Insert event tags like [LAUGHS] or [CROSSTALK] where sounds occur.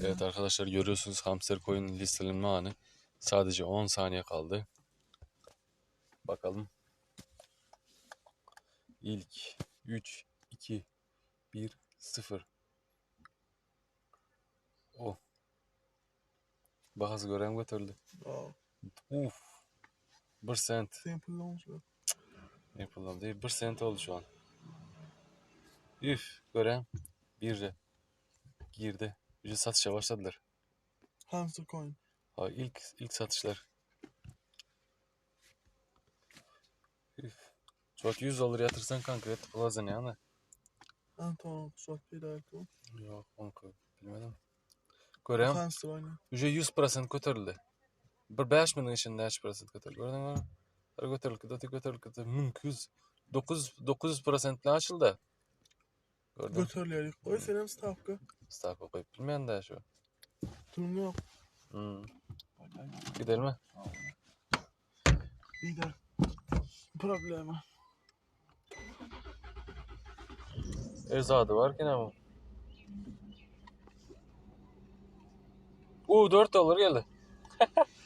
Evet arkadaşlar görüyorsunuz hamster koyun listelenme anı. Sadece 10 saniye kaldı. Bakalım. İlk 3, 2, 1, 0. Oh. Bahası gören götürdü. Aa, Uf. 1 cent. sample olmuş bak. Yapılan değil. 1 cent oldu şu an. Üf. Gören. Bir de. Girdi. Ücret satışa başladılar. Hamster coin. Ha ilk ilk satışlar. Üf. Çok 100 dolar yatırsan kanka et plaza ne ana? Anton Suat Bey'de ayakta. Yok koy. Bilmedim. Görüyorum. Hamster oynuyor. Ücret 100% kötürüldü. Bir 5 minin içinde 5% kötürüldü. Gördün mü? Her götürüldü, götürüldü, götürüldü. Mümküz. 9 900% ile açıldı. Gördün. Götürleyerek. Oy senem stavka. Staka koyup bilmeyen de şu. Durum yok. Hmm. Gidelim mi? Lider. Problema. Erzadı var ki ne bu? Uuu 4 dolar geldi. [LAUGHS]